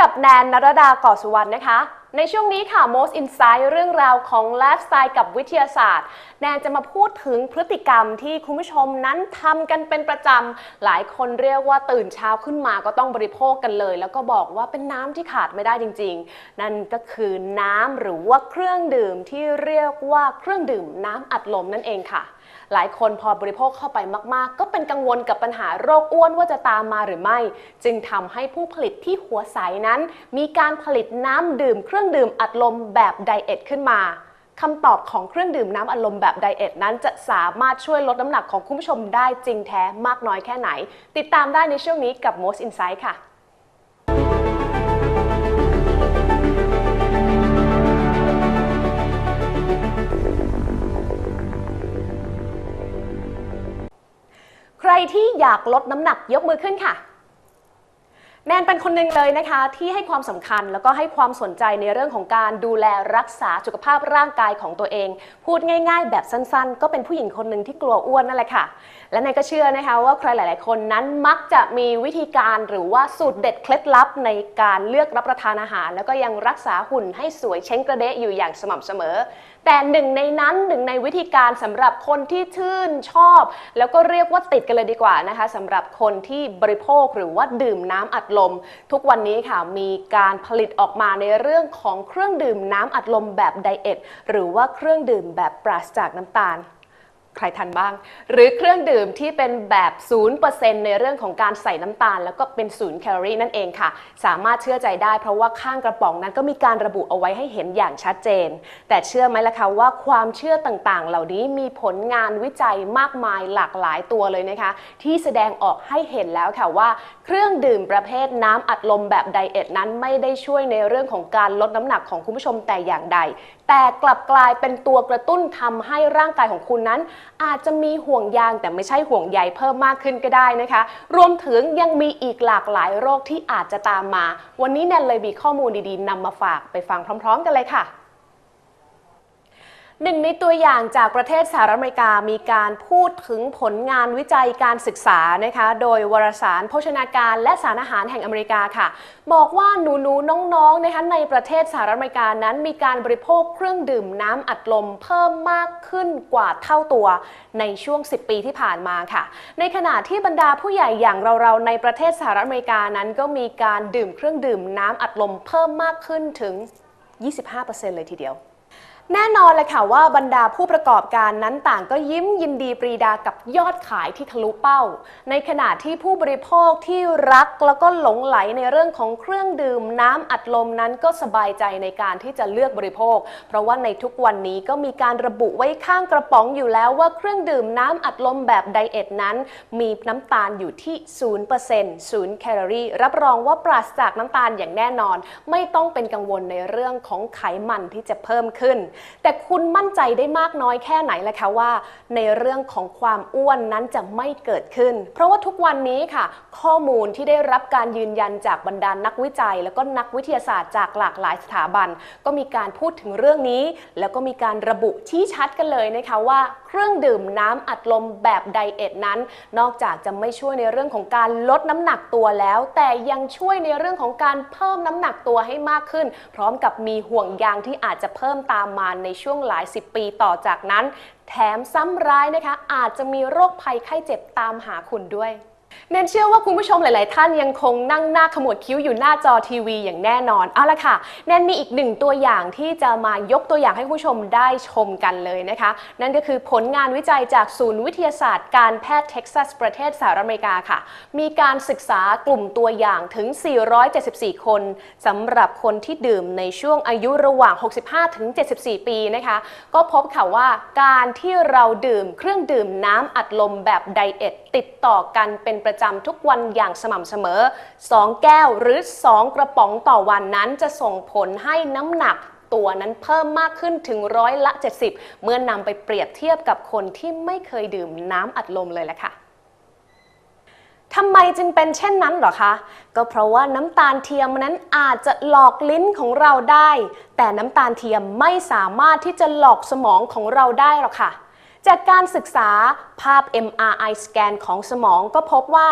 กับแนนนรดาก่อสุวรรณนะคะในช่วงนี้ค่ะ Most Insight เรื่องราวของไลฟ์สไตล์กับวิทยาศาสตร์ แนนจะมาพูดถึงพฤติกรรมที่คุณผู้ชมนั้นทำกันเป็นประจำ หลายคนเรียกว่าตื่นเช้าขึ้นมาก็ต้องบริโภคกันเลย แล้วก็บอกว่าเป็นน้ำที่ขาดไม่ได้จริง ๆ นั่นก็คือน้ำหรือว่าเครื่องดื่มที่เรียกว่าเครื่องดื่มน้ำอัดลมนั่นเองค่ะ หลายคนพอบริโภคเข้าไปมากๆ ก็เป็นกังวลกับปัญหาโรคอ้วนว่าจะตามมาหรือไม่ จึงทำให้ผู้ผลิตที่หัวใสนั้น มีการผลิตน้ำดื่มเครื่องรื่องดื่มอัดลมแบบไดเอทขึ้นมาคำตอบของเครื่องดื่มน้ำอัดลมแบบไดเอทนั้นจะสามารถช่วยลดน้ำหนักของคุณผู้ชมได้จริงแท้มากน้อยแค่ไหน ติดตามได้ในช่วงนี้กับ Most Insight ค่ะ ใครที่อยากลดน้ำหนักยกมือขึ้นค่ะ แนนเป็นคนหนึ่งเลยนะคะ ที่ให้ความสำคัญแล้วก็ให้ความสนใจในเรื่องของการดูแลรักษาสุขภาพร่างกายของตัวเอง พูดง่าย ๆ แบบสั้นๆ ก็เป็นผู้หญิงคนหนึ่งที่กลัวอ้วนนั่นแหละค่ะ และแนนก็เชื่อนะคะว่าใครหลาย ๆ คนนั้นมักจะมีวิธีการหรือว่าสูตรเด็ดเคล็ดลับในการเลือกรับประทานอาหาร แล้วก็ยังรักษาหุ่นให้สวยเช้งกระเดะอยู่อย่างสม่ำเสมอ แต่หนึ่งในนั้นหนึ่งในวิธีการสำหรับคนที่ชื่นชอบ แล้วก็เรียกว่าติดกันเลยดีกว่านะคะสำหรับคนที่บริโภคหรือว่าดื่มน้ำอัดลม ทุกวันนี้ค่ะมีการผลิตออกมาในเรื่องของเครื่องดื่มน้ำอัดลมแบบไดเอทหรือว่าเครื่องดื่มแบบปราศจากน้ำตาล ใครทันบ้าง หรือเครื่องดื่มที่เป็นแบบ 0%ในเรื่องของการใส่น้ำตาล แล้วก็เป็นศูนย์แคลอรี่นั่นเองค่ะ สามารถเชื่อใจได้เพราะว่าข้างกระป๋องนั้นก็มีการระบุเอาไว้ให้เห็นอย่างชัดเจน แต่เชื่อไหมล่ะคะว่าความเชื่อต่างๆ เหล่านี้มีผลงานวิจัยมากมายหลากหลายตัวเลยนะคะ ที่แสดงออกให้เห็นแล้วค่ะว่า เครื่องดื่มประเภทน้ำอัดลมแบบไดเอทนั้นไม่ได้ช่วยในเรื่องของการลดน้ำหนักของคุณผู้ชมแต่อย่างใด แต่กลับกลายเป็นตัวกระตุ้นทำให้ร่างกายของคุณนั้น อาจจะมีห่วงยางแต่ไม่ใช่ห่วงใยเพิ่มมากขึ้นก็ได้นะคะ รวมถึงยังมีอีกหลากหลายโรคที่อาจจะตามมา วันนี้แนนเลยมีข้อมูลดีๆนำมาฝากไปฟังพร้อม ๆ กันเลยค่ะ หนึ่งในตัวอย่างจากประเทศสหรัฐอเมริกามีการพูดถึงผลงานวิจัยการศึกษานะคะโดยวารสารโภชนาการและสารอาหารแห่งอเมริกาค่ะ บอกว่าหนูๆน้องๆนะคะในประเทศสหรัฐอเมริกานั้นมีการบริโภคเครื่องดื่มน้ำอัดลมเพิ่มมากขึ้นกว่าเท่าตัวในช่วง 10 ปีที่ผ่านมาค่ะ ในขณะที่บรรดาผู้ใหญ่อย่างเราๆในประเทศสหรัฐอเมริกานั้น ก็มีการดื่มเครื่องดื่มน้ำอัดลมเพิ่มมากขึ้นถึง 25%เลยทีเดียว แน่นอนเลยค่ะว่าบรรดาผู้ประกอบการนั้นต่างก็ยิ้มยินดีปรีดากับยอดขายที่ทะลุเป้า ในขณะที่ผู้บริโภคที่รักแล้วก็หลงไหลในเรื่องของเครื่องดื่มน้ำอัดลมนั้นก็สบายใจในการที่จะเลือกบริโภค เพราะว่าในทุกวันนี้ก็มีการระบุไว้ข้างกระป๋องอยู่แล้วว่าเครื่องดื่มน้ำอัดลมแบบไดเอทนั้น มีน้ำตาลอยู่ที่0%ศูนย์แคลอรี่รับรองว่าปราศจากน้ำตาลอย่างแน่นอน ไม่ต้องเป็นกังวลในเรื่องของไขมันที่จะเพิ่มขึ้นแต่คุณมั่นใจได้มากน้อยแค่ไหนล่ะคะว่า ในเรื่องของความอ้วนนั้นจะไม่เกิดขึ้น เพราะว่าทุกวันนี้ค่ะ ข้อมูลที่ได้รับการยืนยันจากบรรดานักวิจัย แล้วก็นักวิทยาศาสตร์จากหลากหลายสถาบัน ก็มีการพูดถึงเรื่องนี้ แล้วก็มีการระบุที่ชัดกันเลยนะคะว่า เครื่องดื่มน้ำอัดลมแบบไดเอทนั้น นอกจากจะไม่ช่วยในเรื่องของการลดน้ำหนักตัวแล้ว แต่ยังช่วยในเรื่องของการเพิ่มน้ำหนักตัวให้มากขึ้น พร้อมกับมีห่วงยางที่อาจจะเพิ่มตามมาในช่วงหลายสิบปีต่อจากนั้น แถมซ้ำร้ายนะคะ อาจจะมีโรคภัยไข้เจ็บตามหาคุณด้วย แนนเชื่อว่าคุณผู้ชมหลาย ๆ ท่านยังคงนั่งหน้าขมวดคิ้วอยู่หน้าจอทีวีอย่างแน่นอน เอาละค่ะ แนนมีอีกหนึ่งตัวอย่างที่จะมายกตัวอย่างให้คุณผู้ชมได้ชมกันเลยนะคะ นั่นก็คือผลงานวิจัยจากศูนย์วิทยาศาสตร์การแพทย์เท็กซัสประเทศสหรัฐอเมริกาค่ะ มีการศึกษากลุ่มตัวอย่างถึง 474 คนสำหรับคนที่ดื่มในช่วงอายุระหว่าง 65 ถึง 74 ปีนะคะ ก็พบค่ะว่าการที่เราดื่มเครื่องดื่มน้ำอัดลมแบบไดเอทติดต่อกันเป็นประจำทุกวันอย่างสม่ำเสมอ 2 แก้วหรือ 2 กระป๋องต่อวันนั้นจะส่งผลให้น้ำหนักตัวนั้นเพิ่มมากขึ้นถึงร้อยละ 70 เมื่อนำไปเปรียบเทียบกับคนที่ไม่เคยดื่มน้ำอัดลมเลยแหละค่ะทำไมจึงเป็นเช่นนั้นหรอคะ ก็เพราะว่าน้ำตาลเทียมนั้นอาจจะหลอกลิ้นของเราได้ แต่น้ำตาลเทียมไม่สามารถที่จะหลอกสมองของเราได้หรอกค่ะ จากการศึกษาภาพ MRI สแกนของสมองก็พบว่า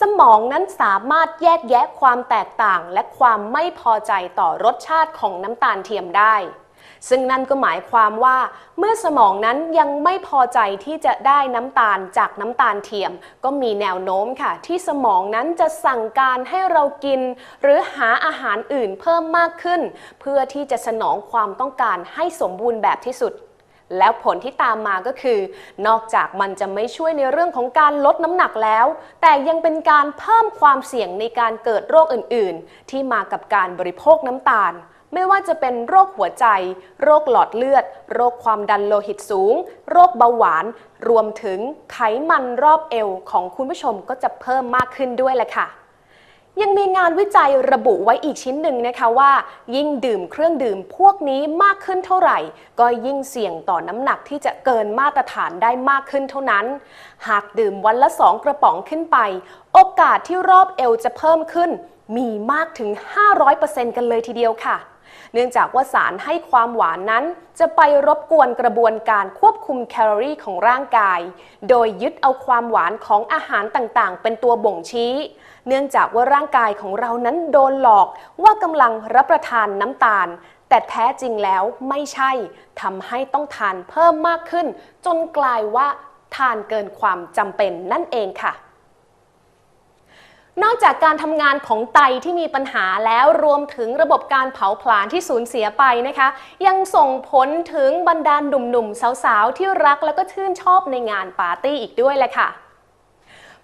สมองนั้นสามารถแยกแยะความแตกต่าง และความไม่พอใจต่อรสชาติของน้ำตาลเทียมได้ ซึ่งนั่นก็หมายความว่า เมื่อสมองนั้นยังไม่พอใจที่จะได้น้ำตาลจากน้ำตาลเทียม ก็มีแนวโน้มค่ะ ที่สมองนั้นจะสั่งการให้เรากิน หรือหาอาหารอื่นเพิ่มมากขึ้น เพื่อที่จะสนองความต้องการให้สมบูรณ์แบบที่สุด แล้วผลที่ตามมาก็คือ นอกจากมันจะไม่ช่วยในเรื่องของการลดน้ำหนักแล้ว แต่ยังเป็นการเพิ่มความเสี่ยงในการเกิดโรคอื่นๆ ที่มากับการบริโภคน้ำตาล ไม่ว่าจะเป็นโรคหัวใจ โรคหลอดเลือด โรคความดันโลหิตสูง โรคเบาหวาน รวมถึงไขมันรอบเอวของคุณผู้ชมก็จะเพิ่มมากขึ้นด้วยแหละค่ะ ยังมีงานวิจัยระบุไว้อีกชิ้นหนึ่งนะคะว่า ยิ่งดื่มเครื่องดื่มพวกนี้มากขึ้นเท่าไหร่ ก็ยิ่งเสี่ยงต่อน้ำหนักที่จะเกินมาตรฐานได้มากขึ้นเท่านั้น หากดื่มวันละสองกระป๋องขึ้นไป โอกาสที่รอบเอวจะเพิ่มขึ้น มีมากถึง 500%กันเลยทีเดียวค่ะ เนื่องจากว่าสารให้ความหวานนั้น จะไปรบกวนกระบวนการควบคุมแคลอรี่ของร่างกาย โดยยึดเอาความหวานของอาหารต่างๆ เป็นตัวบ่งชี้ เนื่องจากว่าร่างกายของเรานั้นโดนหลอกว่ากำลังรับประทานน้ำตาล แต่แท้จริงแล้วไม่ใช่ทำให้ต้องทานเพิ่มมากขึ้น จนกลายว่าทานเกินความจำเป็นนั่นเองค่ะ นอกจากการทำงานของไตที่มีปัญหาแล้วรวมถึงระบบการเผาผลาญที่สูญเสียไปนะคะ ยังส่งผลถึงบรรดาหนุ่มๆสาวๆ ที่รักแล้วก็ชื่นชอบในงานปาร์ตี้อีกด้วยแหละค่ะ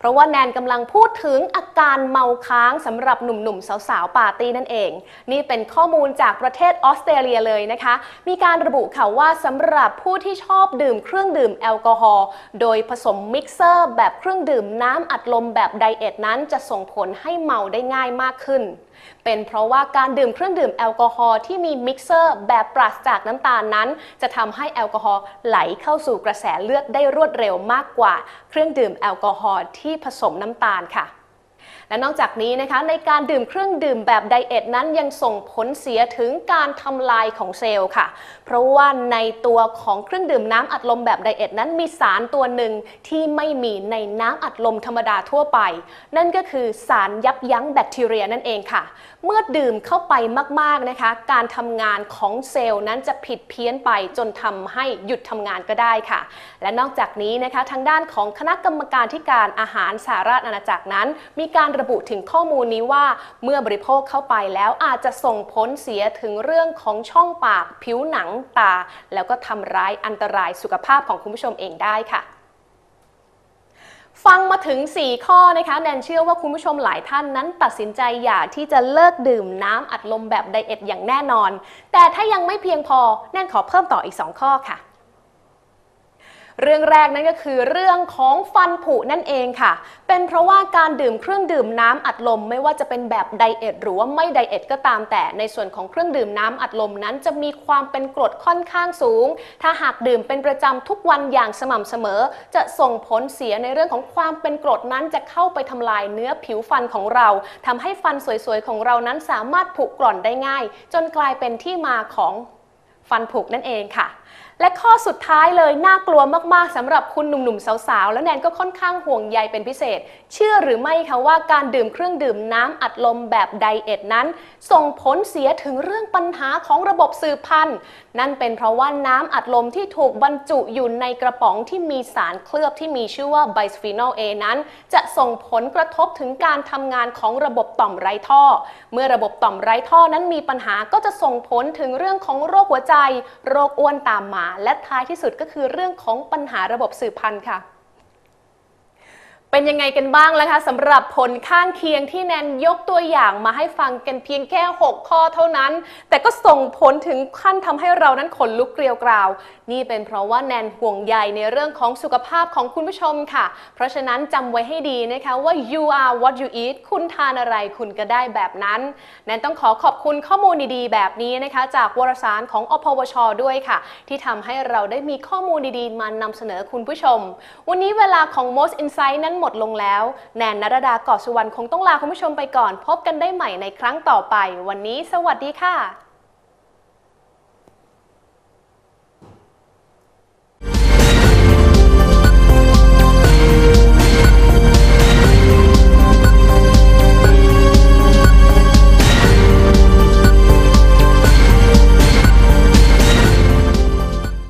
เพราะว่าแนนกำลังพูดถึงอาการเมาค้างสำหรับหนุ่มๆ สาวๆ ปาร์ตี้นั่นเอง นี่เป็นข้อมูลจากประเทศออสเตรเลียเลยนะคะ มีการระบุค่ะว่าสำหรับผู้ที่ชอบดื่มเครื่องดื่มแอลกอฮอล์โดยผสมมิกเซอร์แบบเครื่องดื่มน้ำอัดลมแบบไดเอทนั้นจะส่งผลให้เมาได้ง่ายมากขึ้นเป็นเพราะว่าการดื่มเครื่องดื่มแอลกอฮอล์ที่มีมิกเซอร์แบบปราศจากน้ำตาลนั้น จะทำให้แอลกอฮอล์ไหลเข้าสู่กระแสเลือดได้รวดเร็วมากกว่า เครื่องดื่มแอลกอฮอล์ที่ผสมน้ำตาลค่ะ และนอกจากนี้นะคะในการดื่มเครื่องดื่มแบบไดเอทนั้นยังส่งผลเสียถึงการทำลายของเซลล์ค่ะ เพราะว่าในตัวของเครื่องดื่มน้ำอัดลมแบบไดเอทนั้นมีสารตัวหนึ่งที่ไม่มีในน้ำอัดลมธรรมดาทั่วไป นั่นก็คือสารยับยั้งแบคทีเรียนั่นเองค่ะ เมื่อดื่มเข้าไปมากๆนะคะ การทำงานของเซลล์นั้นจะผิดเพี้ยนไปจนทำให้หยุดทำงานก็ได้ค่ะ และนอกจากนี้นะคะทางด้านของคณะกรรมการที่การอาหารสหราชอาณาจักรนั้น มีการระบุถึงข้อมูลนี้ว่า เมื่อบริโภคเข้าไปแล้วอาจจะส่งผลเสียถึงเรื่องของช่องปากผิวหนังตา แล้วก็ทำร้ายอันตรายสุขภาพของคุณผู้ชมเองได้ค่ะฟังมาถึง 4 ข้อนะคะแนนเชื่อว่าคุณผู้ชมหลายท่านนั้นตัดสินใจอยากที่จะเลิกดื่มน้ำอัดลมแบบไดเอทอย่างแน่นอน แต่ถ้ายังไม่เพียงพอแนนขอเพิ่มต่ออีก 2 ข้อค่ะ เรื่องแรกนั่นก็คือเรื่องของฟันผุนั่นเองค่ะ เป็นเพราะว่าการดื่มเครื่องดื่มน้ำอัดลม ไม่ว่าจะเป็นแบบไดเอทหรือว่าไม่ไดเอทก็ตามแต่ ในส่วนของเครื่องดื่มน้ำอัดลมนั้น จะมีความเป็นกรดค่อนข้างสูง ถ้าหากดื่มเป็นประจำทุกวันอย่างสม่ำเสมอ จะส่งผลเสียในเรื่องของความเป็นกรดนั้นจะเข้าไปทำลายเนื้อผิวฟันของเราทำให้ฟันสวยๆของเรานั้นสามารถผุกร่อนได้ง่าย จนกลายเป็นที่มาของฟันผุนั่นเองค่ะ และข้อสุดท้ายเลยน่ากลัวมากๆสำหรับคุณหนุ่มๆสาวๆ แล้วแนนก็ค่อนข้างห่วงใยเป็นพิเศษ เชื่อหรือไม่คะว่าการดื่มเครื่องดื่มน้ำอัดลมแบบไดเอทนั้น ส่งผลเสียถึงเรื่องปัญหาของระบบสืบพันธุ์ นั่นเป็นเพราะว่าน้ำอัดลมที่ถูกบรรจุอยู่ในกระป๋องที่มีสารเคลือบที่มีชื่อว่าไบสฟีนอล A นั้น จะส่งผลกระทบถึงการทำงานของระบบต่อมไร้ท่อ เมื่อระบบต่อมไร้ท่อนั้นมีปัญหาก็จะส่งผลถึงเรื่องของโรคหัวใจ โรคอ้วนตามมาและท้ายที่สุดก็คือเรื่องของปัญหาระบบสืบพันธุ์ค่ะ เป็นยังไงกันบ้างล่ะคะสำหรับผลข้างเคียงที่แนนยกตัวอย่างมาให้ฟังกันเพียงแค่ 6 ข้อเท่านั้น แต่ก็ส่งผลถึงขั้นทำให้เรานั้นขนลุกเกลียวกราว นี่เป็นเพราะว่าแนนห่วงใยในเรื่องของสุขภาพของคุณผู้ชมค่ะ เพราะฉะนั้นจำไว้ให้ดีนะคะว่า you are what you eat คุณทานอะไรคุณก็ได้แบบนั้น แนนต้องขอขอบคุณข้อมูลดีๆ แบบนี้นะคะ จากวารสารของอพวช ด้วยค่ะ ที่ทำให้เราได้มีข้อมูลดีๆ มานำเสนอคุณผู้ชม วันนี้เวลาของ most insight นั้นหมดลงแล้ว แนนนรดากอสุวรรณคงต้องลาคุณผู้ชมไปก่อน พบกันได้ใหม่ในครั้งต่อไป วันนี้ สวัสดีค่ะ